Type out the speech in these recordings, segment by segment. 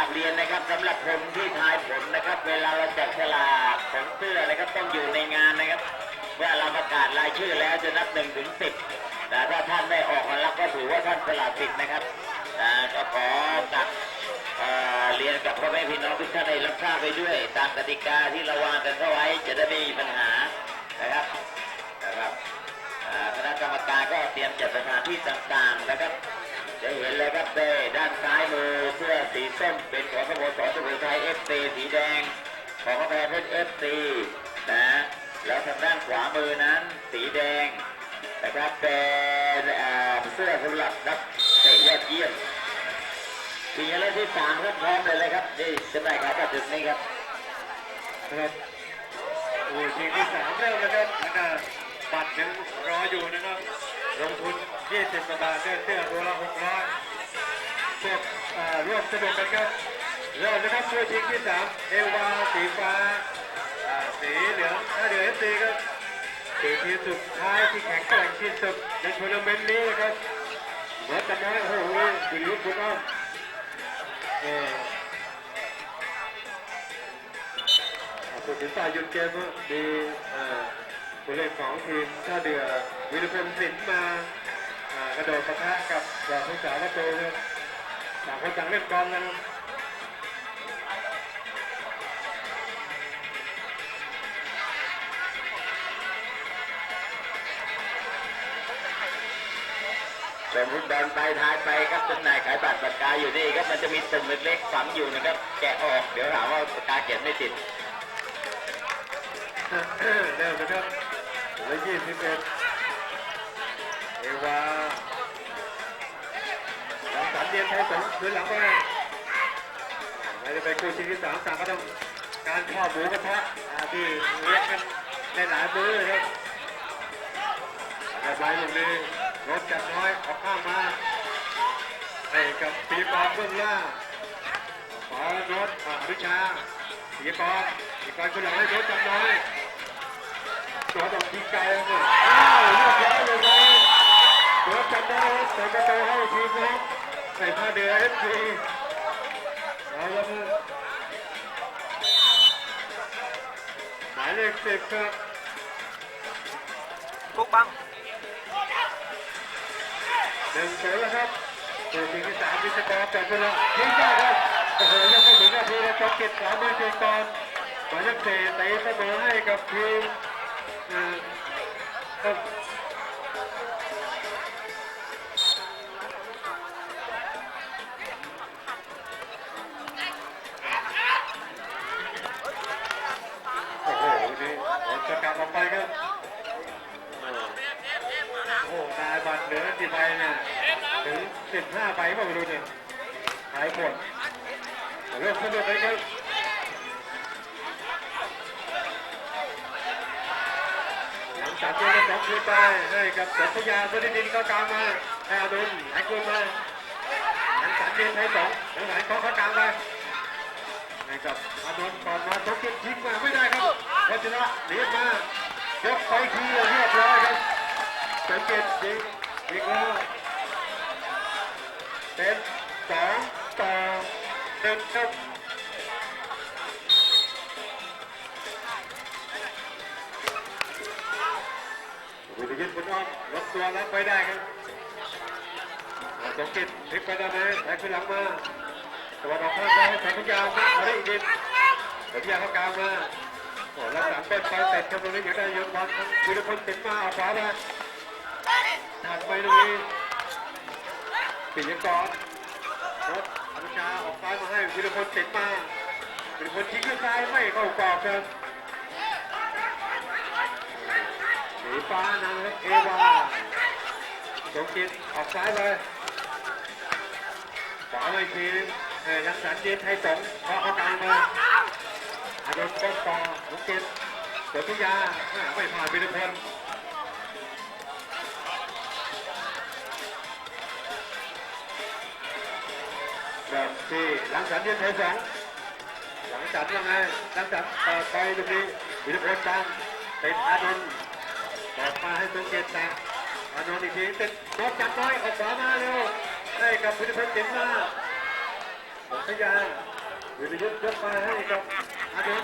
ครักเรียนนะครับสำหรับคนที่ทายผลนะครับ เวลาเราจับฉลากผลเสื้อนะครับต้องอยู่ในงานนะครับเมื่อเราประกาศรายชื่อแล้วจะนับหนึ่งถึงสิบแต่ถ้าท่านไม่ออกมารับก็ถือว่าท่านสละสิทธิ์นะครับอ่าก็ขอกับเอ่อเรียนกับพ่อแม่พี่น้องทุกท่านได้รับทราบไปด้วย ตามกติกาที่เราวางกันเข้าไว้จะได้ไม่มีปัญหานะครับนะครับคณะกรรมการก็เตรียมจัดสถานที่ต่างๆนะครับ จะเห็นเลยครับเด้ด้านซ้ายมือเสื้อสีส้มเป็นของสโมสรสุโขทัยเอฟซีสีแดง ของกาแฟเพชรเอฟซีนะแล้วทางด้านขวามือนั้น สีแดงนะครับเป็นเสื้อสำหรับนักเตะยอดเยี่ยมทีนี้เล่นที่สามครับพร้อมเลยเลยครับนี่จะได้ครับกับจุดนี้ครับนะครับโอ้ยทีมที่สามเริ่มแล้วครับแล้วก็บัตรยังรออยู่นะครับ ลงทุน 20กว่าบาทเสื้อเสื้อตัวละ600พวกอ่าร่วมสนุกกันครับเริ่มนะครับตัวทีมที่สามเอวาสีฟ้าสีเหลืองถ้าเหลือเอฟซีครับสีทีสุดท้ายที่แข็งแกร่งที่สุดในทัวร์นาเมนต์นี้นะครับหัวตะน้อยโอ้โหดีลุกคุณอ้อมเออผู้ถึงฝ่ายหยุดเกมก็มีเอ่อ ผู้เล่นของทีมท่าเรือวิรพงศ์สินมาอ่ากระโดดปะทะกับดอกผู้สาวประตูครับต่างคนต่างเล่นบอลนะครับเป็นฟุตบอลไปท้ายไปครับจำหน่ายขายบัตรปากกาอยู่นี่ครับมันจะมีตุ่มเล็กๆฝังอยู่นะครับ แกะออกเดี๋ยวหาว่าปากกาเขียนไม่ติดเริ่มนะครับ เลือยี่สิบเอ็ดเอวาหลังสามเดียนไทยสองคืนหลังมาเราจะไปคู่ชิงที่สามต่างก็ต้องการข้อหมูกระทะที่เลี้ยงกันในหลายมื้อครับแต่ไปตรงนี้รถจัดน้อยออกข้างมาให้กับปีปอนเบื้องล่างขอรถอนุชาปีปอนปีปอนคนหลังให้รถจัดน้อย ตัวต้องทีไกลเลยอ้าวเรียบร้อยเลยนะรถจัดน้อยใส่ประตูให้ทีมนะใส่ผ้าเดือเอฟซีเอาละมือหมายเลขสิบครับกุ๊กบังหนึ่งศูนย์แล้วครับตัวทีมที่สามวิศกรจับเวลายิงได้ครับโอ้โหยังไม่ถึงนาทีแล้วจบเก็บสามมือเชียงกรหมายเลขสี่เตะเสมอให้กับทีม โอ้โหนี่โดนสกัดออกไปครับโอ้โหนายบัตรเหลือกี่ใบเนี่ยถึงสิบห้าใบปล่าไม่รู้เนี่ยหายหมดเริ่มสนุกเรับหลั จากเจอกันสองคืนไปให้กับสัตยาบดินดินก็กลางมาให้อาดุลไหลคืนมาหลังจากเจอไทยสองหลังหลเขาเขากลางไปให้กับอาดุลก่อนมาตกเก็บทิ้งมาไม่ได้ครับวัชระเรียกมายกไปทีเรียบร้อยครับสังเกตยิงอีกแล้วเป็นสองต่อหนึ่งครับ วิทยุคุณอ้อมลบตัวรับไปได้ครับสงกิตพลิกไปได้ไหมแทงขึ้นหลังมาตะวันออกข้างซ้ายแทงขึ้นยาวมาได้อีกนิดแทงยาวเข้ากลางมาโอ้แล้วหลังเป็นไปเสร็จครับตรงนี้อยากได้ยกบอลวิรพลติดมาเอาขวามาถัดไปตรงนี้ปิยกรรถอนุชาออกซ้ายมาให้วิรพลติดมาวิรพลทิ้งขึ้นซ้ายไม่เข้ากรอบครับ สีฟ้านะครับเอวาสมจิตออกซ้ายไปขวาไปทีเอ้ยรังสรรค์เย็นไทยสงเคาะเขากลางมาอารมณ์ต้นต่อสมจิตเสือพิยาไม่ผ่านวิรพลแบบที่ลังสันยืนเทสองหลังสันยังไงหลังสันต่อไปตรงนี้วิรพลตังเป็นอานนท์ ต่อมาให้สงเกตตังอานนท์อีกทีเป็นนกจับน้อยออกขวามาเร็วให้กับวิรพลเจ็บมาหมดทยามวิรยุทธ์ยกมาให้กับอาดุล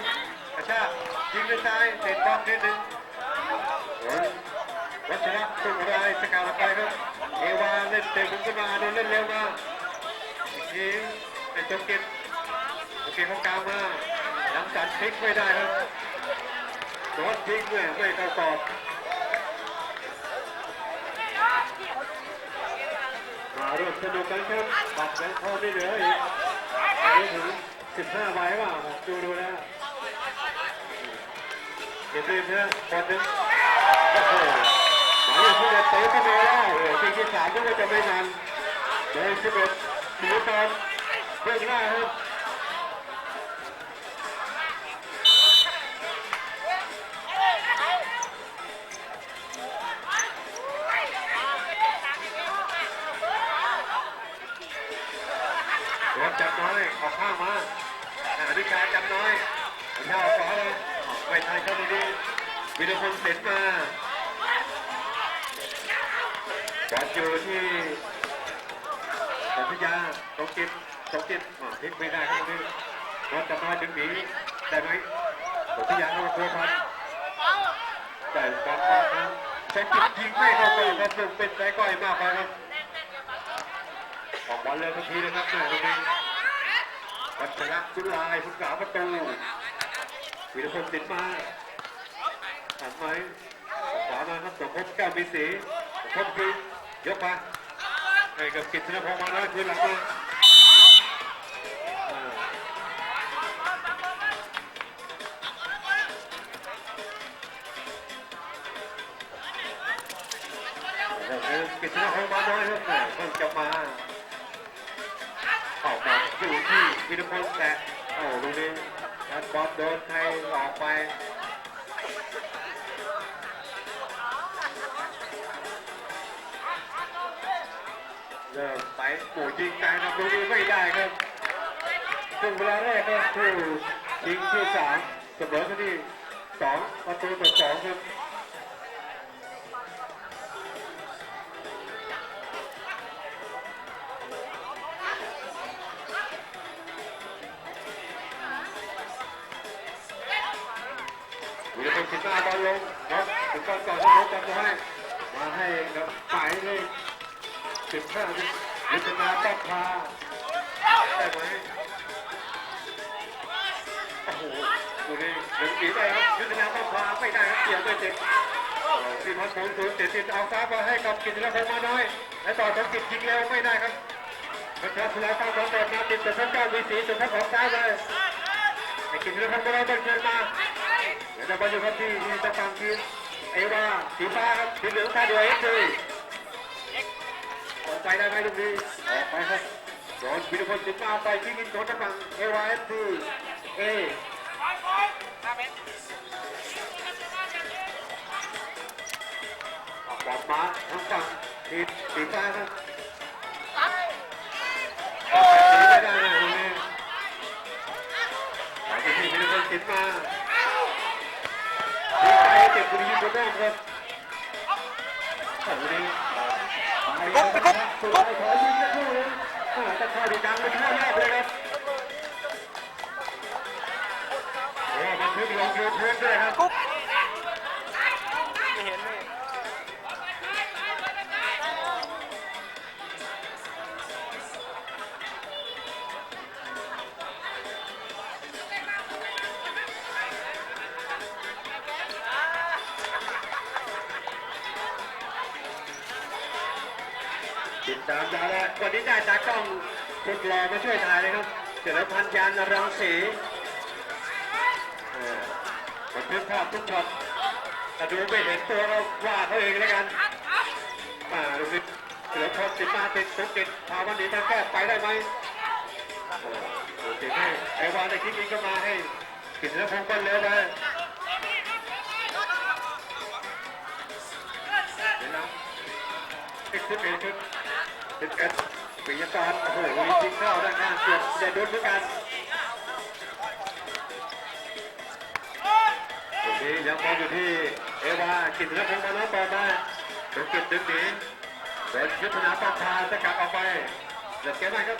กระชากยิงด้วยซ้ายเตะบอลนิดนึงวัชระตุ้งรายสกัดไปครับเอวาเล่นเตะบุกขึ้นมาอาดุลเล่นเร็วมาอีกทีเป็นจงกิโอเคเขากลางมายังจัดพลิกไม่ได้ครับโดนพลิกเนี่ยไม่เข้ากรอบ มา ร่วมสนุกกันครับบัตรแบงค์ทองไม่เหลืออีกไปถึง 15ใบเปล่าผมดูดูแล้วเก็บเรียนเถอะคนหนึ่งโอ้โหหมายเลขที่จะเตะขึ้นมาแล้วโอ้โหทีที่สามก็จะไม่นานเดี๋ยวสิบเอ็ดสิบสองเพื่อนหน้าครับ ไม่ทันเข้าดีๆวิรพงศ์เสร็จมาบอลอยู่ที่สัญญาตรงกิจตรงกิจอ่าทิ้งไม่ได้ครับนี่รถจับน้อยดึงหนีได้ไหมสัญญาเข้าตัวพันแต่บอลมาครับใช้กิจยิงไม่เข้าไปครับซึ่งเป็นใจก้อยมากไปครับออกบอลเลยทันทีนะครับตรงนี้วัชระกุลายผู้สาประตู วิรพงศ์ติดมาหันไหมขวามาครับสมภพแก้วมีสีสมภพคือยกมาให้กับกิตตินพงศ์มาน้อยคืนหลังมากิตตินพงศ์มาน้อยครับเพิ่งจะมาออกมาอยู่ที่วิรพลแต่โอ้ลูกนี้ันบอลโดนใครออกไปเริ่มไปปู่ยิงไกลนะลูนี้ไม่ได้ครับซึ่งเวลาแรกก็คู่ชิงที่สามเสมอกันที่สองประตูต่อสองครับ สิบห้าวิทนาต้องพาได้ไหมโอ้โหดูนี่หนึ่งปีได้ครับวิทนาต้องพาไม่ได้ครับเกี่ยวด้วยเจ็บสี่พันศูนย์ศูนย์เจ็ดสิบเอาซ้ายมาให้กับกิตตินพงศ์มาน้อย และต่อจากกิจยิงเร็วไม่ได้ครับมันทัศนาตั้งบอลเปิดมาติดแต่พระเจ้ามีสีสุดท้ายของซ้ายเลยไอ้กิตตินพงศ์มาน้อยต้องเชิญมาเดี๋ยวจะมาดูครับที่ที่จะฟังทีมเอวาสีฟ้าครับสีเหลืองท่าเรือเอฟซี ออกไปได้ไหมลูกนี้ออกไปครับโดนพิรพลสิงมาไปที่กินโดนทางฝั่งเอวาเอฟซีเอออกบอลมาทางฝั่งทีมสีฟ้าครับออกไปสีไม่ได้เลยลูกนี้ไปที่พิรพลสิงมาดีใจเจ็บบุรีบนแรกครับวันนี้ กุ๊บกุ๊บกุ๊บขอยิงสักครู่นึงจะเข้าดีดังเป็นข้อแรกเลยครับโอ้บันทึกลงยูทูบด้วยครับ วันนี้ได้ตากล้องคุณรอมาช่วยถ่ายเลยครับเจริญพันธ์ยานรังสีเออบันทึกภาพทุกช็อตถ้าดูไม่เห็นตัวก็ว่าเขาเองแล้วกันมาดูสิเสือพรสิดมาติดตุ๊กติดพาวันนี้ทางแก้ไปได้ไหมติดให้ไอวานในคลิปนี้ก็มาให้กินแล้วพงกันเลยนะเดี๋ยวนะติดสิบเอ็ดครั บติดเอ็ดปิยกรโอ้โหมีจริงเข้าด้านหน้าเกือบจะโดนเหมือนกันตรงนี้ยังมองอยู่ที่เอวากินแล้วพงมาแล้วต่อมาตรงกินดึงหนีเป็นยุทธนาต้องพาสกัดออกไปเดือดเกมไหมครับ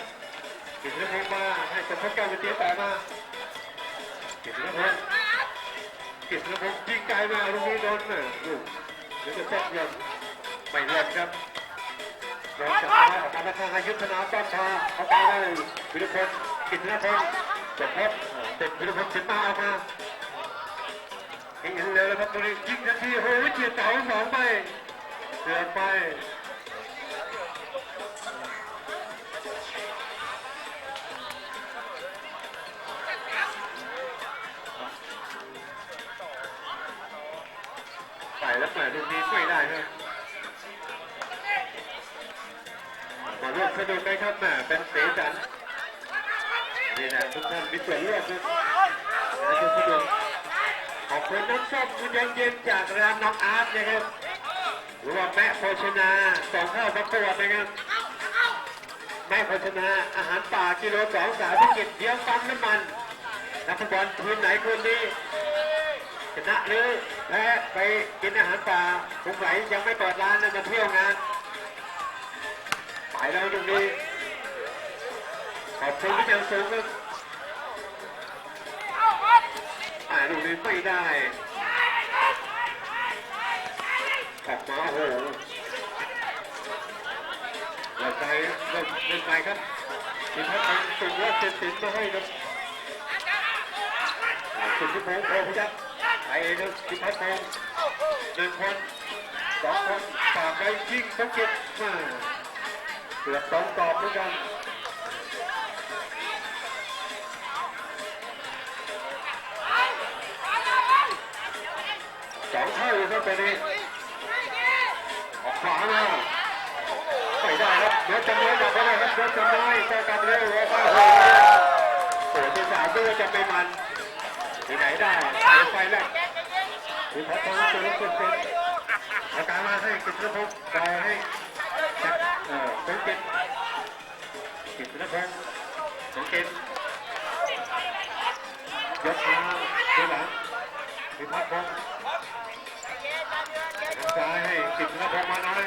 กิจนพงมาให้สมพงศ์แก้ววิเทียแต่มากิจนพงศ์กิจนพงยิงไกลมาลูกนี้โดนน่ะลูกเดี๋ยวจะเซ็ตเงินไม่เล่นครับ โดนจับมาออกมาทางอายุธนาป้อมพาเอาไปเลยวิรพลกิจนพงศ์จบครับเจ็บวิรพลสินมาออามาเห็นเลยนะครับตรงนี้ยิงทันทีโอ้ยเฉียดเสาสองไปเสือไป นุกกันครับแหม่เป็นเสีสันนี่นะทุกท่านมีส่วนร่วมนะทุกสนุกขอบคุณน้ำส้มคุณยังเย็นจากร้านน้องอาร์ตนะครับหรือว่าแม่โภชนาส่งข้าวประกวดนะครับแม่โภชนาอาหารป่ากิโลสองสามพิกิจเดียวปั๊มน้ำมันนักฟุตบอลทีมไหนคนนี้ชนะหรือแพ้ไปกินอาหารป่าสงสัยยังไม่เปิดร้านนะมาเที่ยวงาน ไปแล้วตรงนี้ขอบคุณที่ยังสูงครับอ่าตรงนี้ไม่ได้ขับมาโอ้โหเราใจเล่นเล่นไปครับทีมพัฒน์สุดยอดเจ็ดสิบมาให้ครับสุดที่พงศ์โอ้พยักไปเองครับพิพัฒน์พงหนึ่งคนสองคนฝากไปยิงสองเก็บมา กือบสองตอบเหมือนกันสองเท่าอยู่ครับตอนนี้ออกขวามาไม่ได้ครับเดี๋ยวจำน้อยจับไม่ได้ครับเดี๋ยวจำน้อยเจอกันเร็วว่าโอ้โหโอ้ที่สามด้วยจะไปมันที่ไหนได้สายไฟแรกคุณพัฒน์ตัวลูกสุดเป็นอาการมาให้กิตติพงศ์ต่อให้ เอ่อสงเกตกิตติพงศ์สงเกตยกมาดูหลังพิพัฒน์พงศ์ทางซ้ายให้กิตติพงศ์มาน้อย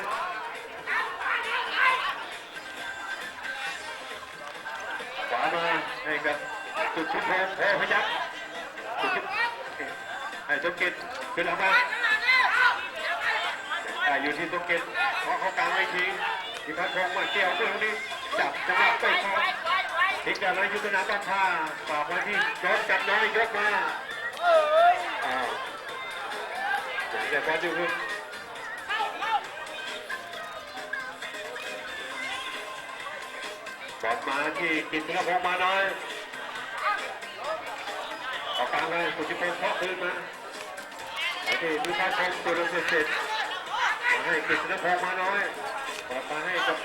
ขวามาให้กับสุดชุดพงศ์โอ้พยักไอ้สมเกตขึ้นหลังมาแต่อยู่ที่สมเกตเพราะเขากลางไม่ทิ้ งที่พัดพงมาเกี่ยวตรงนี้จับจังหวะไปพอทิ้งกันเลยยุทธนาตั้งท่าฝากไว้ที่ยกจับน้อยยกมาอ้าวเดี๋ยวบอลอยู่ขึ้นบอลมาที่กินธนพงษ์มาน้อยออกกลางเลยสุทธิพงศ์เคาะคืนมาไอ้ที่พิพัฒน์พงตัวเร็วเสร็จ ให้กฤษณพงศ์มาน้อยปล่อยมาให้กับ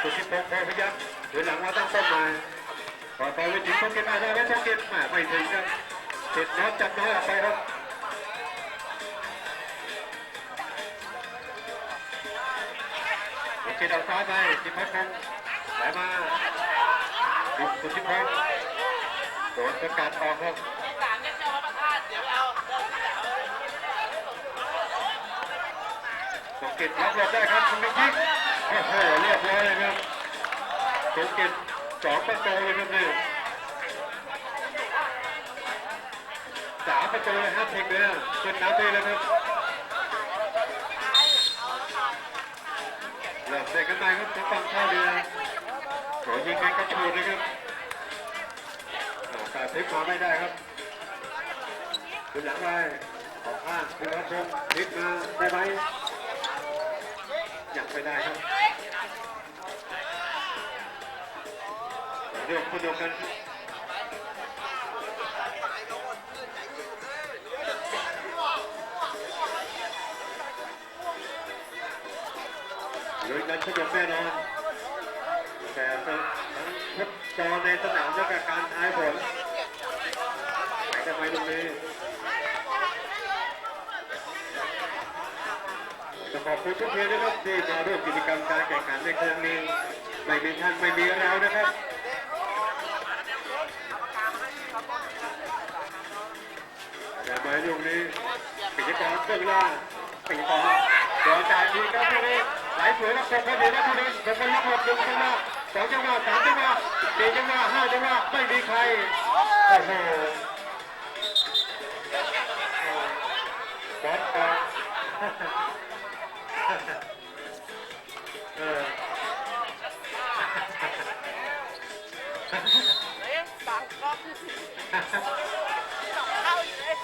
สุทธิพงศ์พอพยักเดี๋ยวหลังมาตั้งต้นมาปล่อยไปไปถึงต้องเก็บมาได้ไหมต้องเก็บมาไม่ถึงครับเสร็จน้อยจับน้อยออกไปครับโอเคดาวซ้ายไปพิพัฒน์พงศ์ไหลมาสุทธิพงศ์โดนสกัดออกครับ สงเกตรับรอบได้ครับคุณมิยิงโอ้โหเรียบร้อยเลยครับสงเกตสองประตูเลยครับเนี่ยสามประตูเลยครับเทคเลยนะขึ้นน้ำไปเลยครับเริ่มเตะกันไปครับทางฝั่งท่าเรือโหยิงกันกระชูดเลยครับอ่าแต่พลิกมาไม่ได้ครับขึ้นหลังไปออกข้างคุณรับชงพลิกมาได้ไหมยัง ไม่ได้ครับเรื่องคนเดียวกันลุยกันสนุกแน่นอนแต่ทั้งทุกจอในสนามและการทายผลไหนจะไปตรงนี้ ขอบคุณทุกทีมนะครับที่มาร่วมกิจกรรมการแข่งขันในครั้งนี้ไม่มีท่านไม่มีเรานะครับอย่ามาตรงนี้กิจกรรมเบื้องล่างปีต่อเดินจ่ายทีครับทีนี้ไหลสวยแล้วคงพอดีนะทีนี้คงเป็นลูกหลบหนึ่งจังหวะสองจังหวะสามจังหวะสี่จังหวะห้าจังหวะไม่มีใครโอ้โหบอลออก เออเอ๊ะบังกล้องเข้าอยู่เลย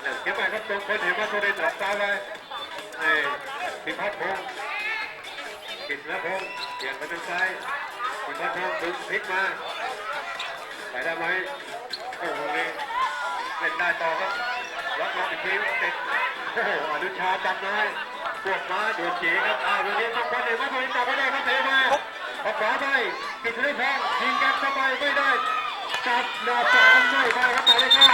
เนี่ยเก็บไปครับตรงคนเห็นว่าตัวเด่นออกซ้ายไปไอ้พิพัฒน์พงศ์กิตนพงศ์เปลี่ยนไปทางซ้ายพิพัฒน์พงศ์ดึงพลิกมาไปได้ไหมโอ้โหนี่เล่นได้ต่อครับล็อกล็อกอีกทีติดโอ้โหอนุชาจำได้ พวกม้าโดนจียงครับอ้าวตรงนี้ต้องคนเห็นว่าตัวเด่นจับไม่ได้ครับเทมาออกขวาไปกิตนพงยิงกันเข้าไปไม่ได้จับดาบสามไม่ได้ครับหมายเลขห้า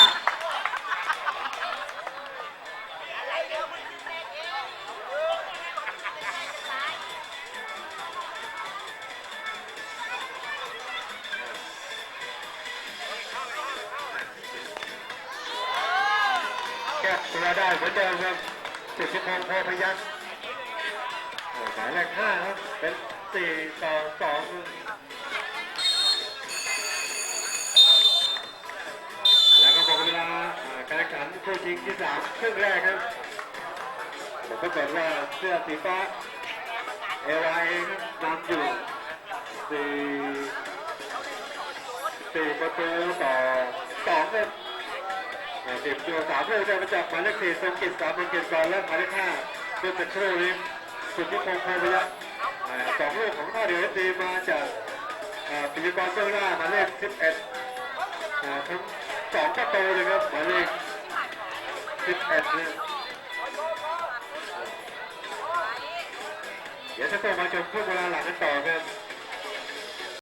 แก้ตัวได้เหมือนเดิมครับสิทธิพงศ์โพพยัญชนะโอ้ หมายเลขห้าครับเป็นสี่ต่อสองแล้วก็หมดเวลาการแข่งขันคู่ชิงที่สามครึ่งแรกครับผมก็เกิดว่าเสื้อสีฟ้าเอวาเองนำอยู่สี่สี่ประตูต่อสองครับสิบตัวสามเพื่อนได้มาจากหมายเลขสี่ทรงกิจสามเป็นกิจกรและหมายเลขห้าเป็นตะครู่นี้ สุดที่คงพงพยัคฆ์สองลูกของข้าเดียวเอฟซีมาจากปิยกรเบื้องหน้าหมายเลขสิบเอ็ดทั้งสองประตูเลยครับหมายเลขสิบเอ็ดเดี๋ยวจะต้องมาชมช่วงเวลาหลังกันต่อครับ